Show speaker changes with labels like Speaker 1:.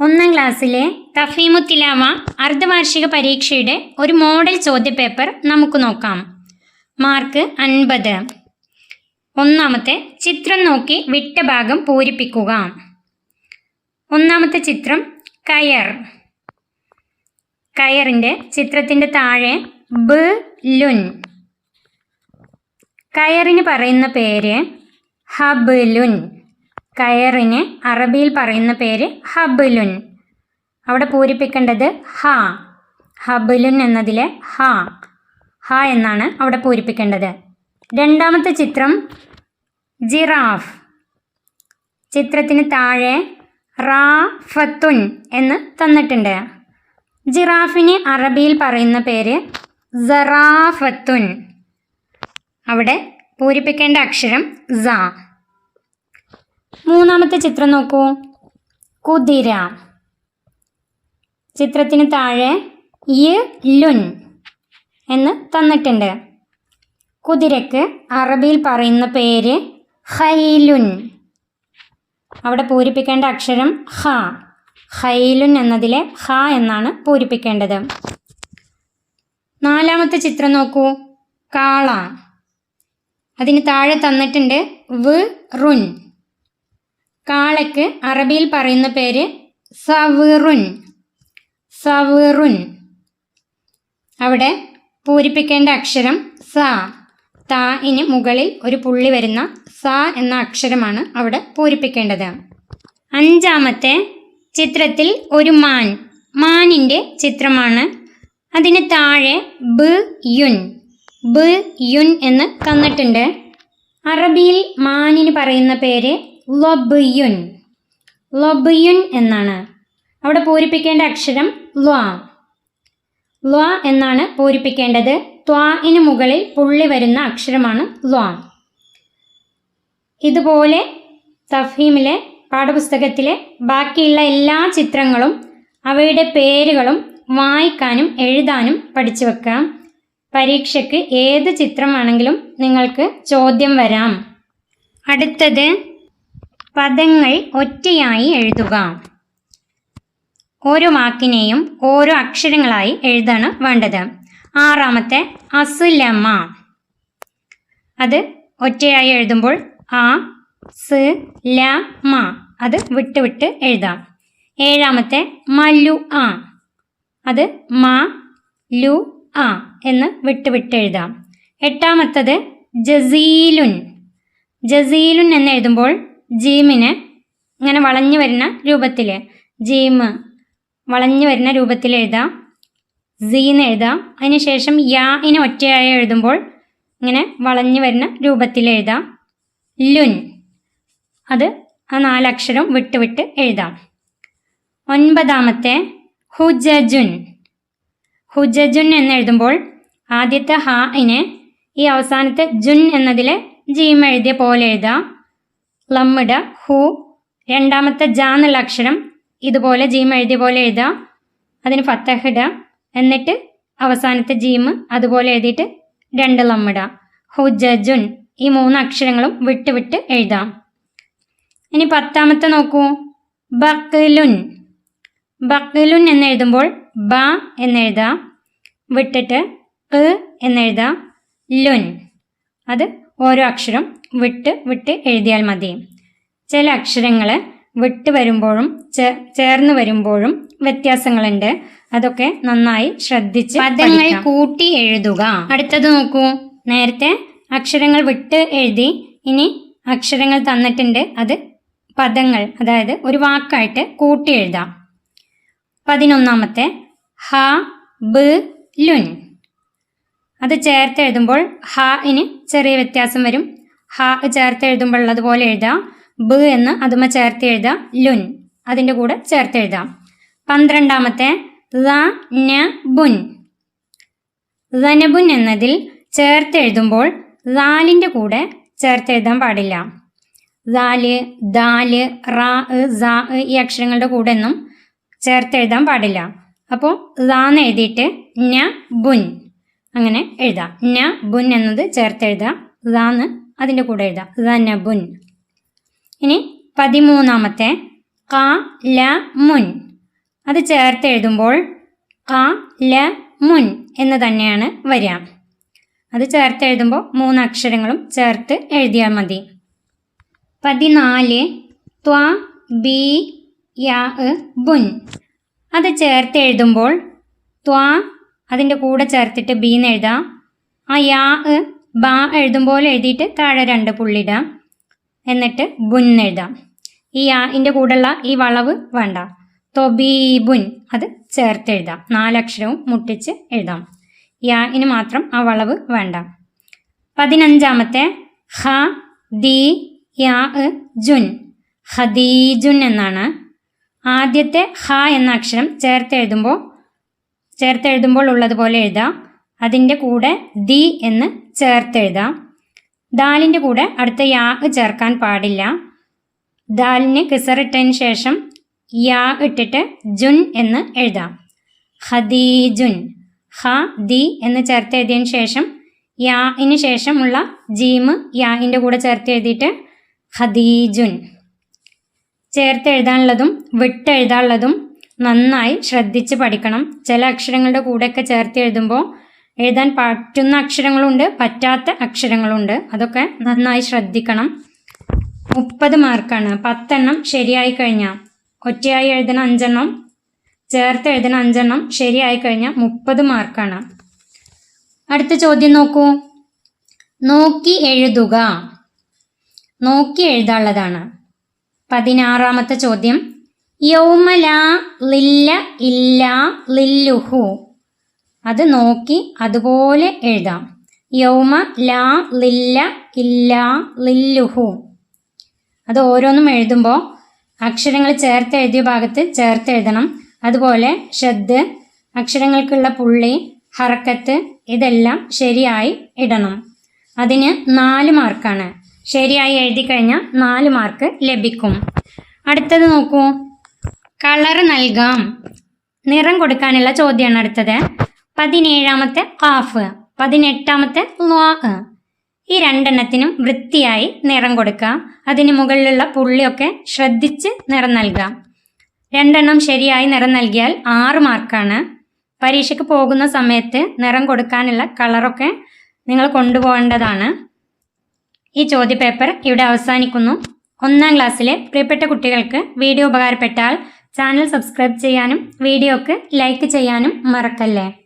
Speaker 1: ഒന്നാം ക്ലാസ്സിലെ തഫീമുത്തിലാവ അർദ്ധവാർഷിക പരീക്ഷയുടെ ഒരു മോഡൽ ചോദ്യപേപ്പർ നമുക്ക് നോക്കാം. മാർക്ക് അൻപത്. ഒന്നാമത്തെ ചിത്രം നോക്കി വിട്ട ഭാഗം പൂരിപ്പിക്കുക. ഒന്നാമത്തെ ചിത്രം കയർ. കയറിന്റെ ചിത്രത്തിന്റെ താഴെ ബ് ലുൻ. കയറിന് പറയുന്ന പേര് ഹബ്ലുൻ കയറിന് അറബിയിൽ പറയുന്ന പേര് ഹബ്ലുൻ. അവിടെ പൂരിപ്പിക്കേണ്ടത് ഹ. ഹബ്ലുൻ എന്നതിലെ ഹ. ഹ എന്നാണ് അവിടെ പൂരിപ്പിക്കേണ്ടത്. രണ്ടാമത്തെ ചിത്രം ജിറാഫ്. ചിത്രത്തിന് താഴെ റാഫത്തുൻ എന്ന് തന്നിട്ടുണ്ട്. ജിറാഫിന് അറബിയിൽ പറയുന്ന പേര് സറാഫത്തുൻ. അവിടെ പൂരിപ്പിക്കേണ്ട അക്ഷരം സ. മൂന്നാമത്തെ ചിത്രം നോക്കൂ. കുതിര. ചിത്രത്തിന് താഴെ ഇ ലുൻ എന്ന് തന്നിട്ടുണ്ട്. കുതിരക്ക് അറബിയിൽ പറയുന്ന പേര് ഹൈലുൻ അവിടെ പൂരിപ്പിക്കേണ്ട അക്ഷരം ഹ ഹൈലുൻ എന്നതിലെ ഹ എന്നാണ് പൂരിപ്പിക്കേണ്ടത്. നാലാമത്തെ ചിത്രം നോക്കൂ. കാള. അതിന് താഴെ തന്നിട്ടുണ്ട് വ് റുൻ. കാളയ്ക്ക് അറബിയിൽ പറയുന്ന പേര് സവിറുൻ. സവിറുൻ. അവിടെ പൂരിപ്പിക്കേണ്ട അക്ഷരം സ. താഇന് മുകളിൽ ഒരു പുള്ളി വരുന്ന സ എന്ന അക്ഷരമാണ് അവിടെ പൂരിപ്പിക്കേണ്ടത്. അഞ്ചാമത്തെ ചിത്രത്തിൽ ഒരു മാൻ. മാനിന്റെ ചിത്രമാണ്. അതിന് താഴെ ബ് യുൻ. ബ് യുൻ എന്ന് തന്നിട്ടുണ്ട്. അറബിയിൽ മാനിന് പറയുന്ന പേര് ലൊബുയുൻ. ലൊബിയുൻ എന്നാണ്. അവിടെ പൂരിപ്പിക്കേണ്ട അക്ഷരം ല. ല എന്നാണ് പൂരിപ്പിക്കേണ്ടത്. ത്വാഇന് മുകളിൽ പുള്ളി വരുന്ന അക്ഷരമാണ് ല. ഇതുപോലെ തഫീമിലെ പാഠപുസ്തകത്തിലെ ബാക്കിയുള്ള എല്ലാ ചിത്രങ്ങളും അവയുടെ പേരുകളും വായിക്കാനും എഴുതാനും പഠിച്ചു വെക്കാം. പരീക്ഷയ്ക്ക് ഏത് ചിത്രമാണെങ്കിലും നിങ്ങൾക്ക് ചോദ്യം വരാം. അടുത്തത് പദങ്ങൾ ഒറ്റയായി എഴുതുക. ഓരോ വാക്കിനെയും ഓരോ അക്ഷരങ്ങളായി എഴുതാണ് വേണ്ടത്. ആറാമത്തെ അസുലമ. അത് ഒറ്റയായി എഴുതുമ്പോൾ ആ സ് ല മ. അത് വിട്ട് വിട്ട് എഴുതാം. ഏഴാമത്തെ മല്ലു ആ. അത് മ ലു ആ എന്ന് വിട്ട് വിട്ട് എഴുതാം. എട്ടാമത്തത് ജസീലുൻ. ജസീലുൻ എന്ന് എഴുതുമ്പോൾ ജീമിന് ഇങ്ങനെ വളഞ്ഞു വരുന്ന രൂപത്തിൽ ജീമ് വളഞ്ഞു വരുന്ന രൂപത്തിൽ എഴുതാം. സീന്ന് എഴുതാം. അതിനുശേഷം യാ ഇന് ഒറ്റയായി എഴുതുമ്പോൾ ഇങ്ങനെ വളഞ്ഞു വരുന്ന രൂപത്തിൽ എഴുതാം. ലുൻ. അത് ആ നാലക്ഷരം വിട്ടുവിട്ട് വിട്ട് എഴുതാം. ഒൻപതാമത്തെ ഹുജജുൻ. ഹുജജുൻ എന്ന് എഴുതുമ്പോൾ ആദ്യത്തെ ഹ ഇന് ഈ അവസാനത്തെ ജുൻ എന്നതിലെ ജീം എഴുതിയ പോലെ എഴുതാം. ലമ്മിട ഹു. രണ്ടാമത്തെ ജ എന്നുള്ള അക്ഷരം ഇതുപോലെ ജീം എഴുതിയ പോലെ എഴുതാം. അതിന് ഫത്തഹിട എന്നിട്ട് അവസാനത്തെ ജീം അതുപോലെ എഴുതിയിട്ട് രണ്ട് ലമ്മിട ഹുജജുൻ ഈ മൂന്ന് അക്ഷരങ്ങളും വിട്ട് വിട്ട് എഴുതാം. ഇനി പത്താമത്തെ നോക്കൂ. ബക്ലുൻ. ബക്ലുൻ എന്ന് എഴുതുമ്പോൾ ബ എന്നെഴുതാം വിട്ടിട്ട് എന്നെഴുതാം ലുൻ. അത് ഓരോ അക്ഷരം വിട്ട് വിട്ട് എഴുതിയാൽ മതി. ചില അക്ഷരങ്ങൾ വിട്ട് വരുമ്പോഴും ചേർന്ന് വരുമ്പോഴും വ്യത്യാസങ്ങളുണ്ട്. അതൊക്കെ നന്നായി ശ്രദ്ധിച്ച് പദങ്ങൾ കൂട്ടി എഴുതുക. അടുത്തത് നോക്കൂ. നേരത്തെ അക്ഷരങ്ങൾ വിട്ട് എഴുതി ഇനി അക്ഷരങ്ങൾ തന്നിട്ടുണ്ട്. അത് പദങ്ങൾ അതായത് ഒരു വാക്കായിട്ട് കൂട്ടി എഴുതാം. പതിനൊന്നാമത്തെ ഹ ബ് ലുൻ. അത് ചേർത്ത് എഴുതുമ്പോൾ ഹ ഇന് ചെറിയ വ്യത്യാസം വരും. ഹ ചേർത്ത് എഴുതുമ്പോൾ ഉള്ളതുപോലെ എഴുതാം. ബ് എന്ന് അതുമ ചേർത്ത് എഴുതാം. ലുൻ അതിന്റെ കൂടെ ചേർത്ത് എഴുതാം. പന്ത്രണ്ടാമത്തെ ന ബുൻ. ധനബുൻ എന്നതിൽ ചേർത്ത് എഴുതുമ്പോൾ ലാലിന്റെ കൂടെ ചേർത്ത് എഴുതാൻ പാടില്ല. ദാൽ ദാൽ റാ സാ ഈ അക്ഷരങ്ങളുടെ കൂടെ ഒന്നും ചേർത്ത് എഴുതാൻ പാടില്ല. അപ്പോൾ ലാന്ന് എഴുതിയിട്ട് ന ബുൻ. അങ്ങനെ എഴുതാം. ന ബുൻ എന്നത് ചേർത്ത് എഴുതാം. ലാന്ന് അതിന്റെ കൂടെ എഴുതാം. ധന ബുൻ ഇനി പതിമൂന്നാമത്തെ ക ല മുൻ. അത് ചേർത്ത് എഴുതുമ്പോൾ ക ല മുൻ എന്ന് തന്നെയാണ് വരിക. അത് ചേർത്ത് എഴുതുമ്പോൾ മൂന്ന് അക്ഷരങ്ങളും ചേർത്ത് എഴുതിയാൽ മതി. പതിനാല് ത്വ ബി യാ ബുൻ. അത് ചേർത്ത് എഴുതുമ്പോൾ ത്വ അതിന്റെ കൂടെ ചേർത്തിട്ട് ബി എന്ന് എഴുതാം. ആ യാ എ, എഴുതും പോലെ എഴുതിയിട്ട് താഴെ രണ്ട് പുള്ളിടാം എന്നിട്ട് ബുൻ എഴുതാം. ഈ ആന്റെ കൂടെയുള്ള ഈ വളവ് വേണ്ട. തൊബീബുൻ അത് ചേർത്ത് എഴുതാം. നാലക്ഷരവും മുട്ടിച്ച് എഴുതാം. യാന് മാത്രം ആ വളവ് വേണ്ട. പതിനഞ്ചാമത്തെ ഹ ദി യാ ജുൻ. ഹദീജുൻ എന്നാണ്. ആദ്യത്തെ ഹ എന്ന അക്ഷരം ചേർത്ത് എഴുതുമ്പോൾ ചേർത്ത് എഴുതുമ്പോൾ ഉള്ളതുപോലെ എഴുതാം. അതിന്റെ കൂടെ ദി എന്ന് ചേർത്ത് എഴുതാം ദാലിന്റെ കൂടെ അടുത്ത യാ ചേർക്കാൻ പാടില്ല. ദാലിന് കിസറിട്ടതിന് ശേഷം യാ ഇട്ടിട്ട് ജുൻ എന്ന് എഴുതാം. ഹദീജുൻ ഹ ദി എന്ന് ചേർത്ത് എഴുതിയതിന് ശേഷം യാഇന് ശേഷമുള്ള ജീമ് യാഇന്റെ കൂടെ ചേർത്ത് എഴുതിയിട്ട് ഹദീജുൻ ചേർത്ത് എഴുതാനുള്ളതും വിട്ട് എഴുതാനുള്ളതും നന്നായി ശ്രദ്ധിച്ച് പഠിക്കണം. ചില അക്ഷരങ്ങളുടെ കൂടെയൊക്കെ ചേർത്ത് എഴുതുമ്പോൾ എഴുതാൻ പറ്റുന്ന അക്ഷരങ്ങളുണ്ട് പറ്റാത്ത അക്ഷരങ്ങളുണ്ട്. അതൊക്കെ നന്നായി ശ്രദ്ധിക്കണം. മുപ്പത് മാർക്കാണ്. പത്തെണ്ണം ശരിയായി കഴിഞ്ഞാൽ ഒറ്റയായി എഴുതുന്ന അഞ്ചെണ്ണം ചേർത്ത് എഴുതുന്ന അഞ്ചെണ്ണം ശരിയായി കഴിഞ്ഞാൽ മുപ്പത് മാർക്കാണ്. അടുത്ത ചോദ്യം നോക്കൂ. നോക്കി എഴുതുക. നോക്കി എഴുതാനുള്ളതാണ്. പതിനാറാമത്തെ ചോദ്യം. യൗമല ലില്ല ഇല്ല ലില്ലുഹു. അത് നോക്കി അതുപോലെ എഴുതാം. യൗമ ലാ ലില്ല ഇല്ല ലില്ലുഹു. അത് ഓരോന്നും എഴുതുമ്പോൾ അക്ഷരങ്ങൾ ചേർത്ത് എഴുതിയ ഭാഗത്ത് ചേർത്ത് എഴുതണം. അതുപോലെ ഷദ് അക്ഷരങ്ങൾക്കുള്ള പുള്ളി ഹറക്കത്ത് ഇതെല്ലാം ശരിയായി ഇടണം. അതിന് നാല് മാർക്കാണ്. ശരിയായി എഴുതി കഴിഞ്ഞാൽ നാല് മാർക്ക് ലഭിക്കും. അടുത്തത് നോക്കൂ. കളർ നൽകാം. നിറം കൊടുക്കാനുള്ള ചോദ്യമാണ് അടുത്തത്. പതിനേഴാമത്തെ കാഫ് പതിനെട്ടാമത്തെ ലാ. ഈ രണ്ടെണ്ണത്തിനും വൃത്തിയായി നിറം കൊടുക്കുക. അതിന് മുകളിലുള്ള പുള്ളിയൊക്കെ ശ്രദ്ധിച്ച് നിറം നൽകാം രണ്ടെണ്ണം ശരിയായി നിറം നൽകിയാൽ ആറ് മാർക്കാണ്. പരീക്ഷയ്ക്ക് പോകുന്ന സമയത്ത് നിറം കൊടുക്കാനുള്ള കളറൊക്കെ നിങ്ങൾ കൊണ്ടുപോകേണ്ടതാണ്. ഈ ചോദ്യപേപ്പർ ഇവിടെ അവസാനിക്കുന്നു. ഒന്നാം ക്ലാസ്സിലെ പ്രിയപ്പെട്ട കുട്ടികൾക്ക് വീഡിയോ ഉപകാരപ്പെട്ടാൽ ചാനൽ സബ്സ്ക്രൈബ് ചെയ്യാനും വീഡിയോക്ക് ലൈക്ക് ചെയ്യാനും മറക്കല്ലേ?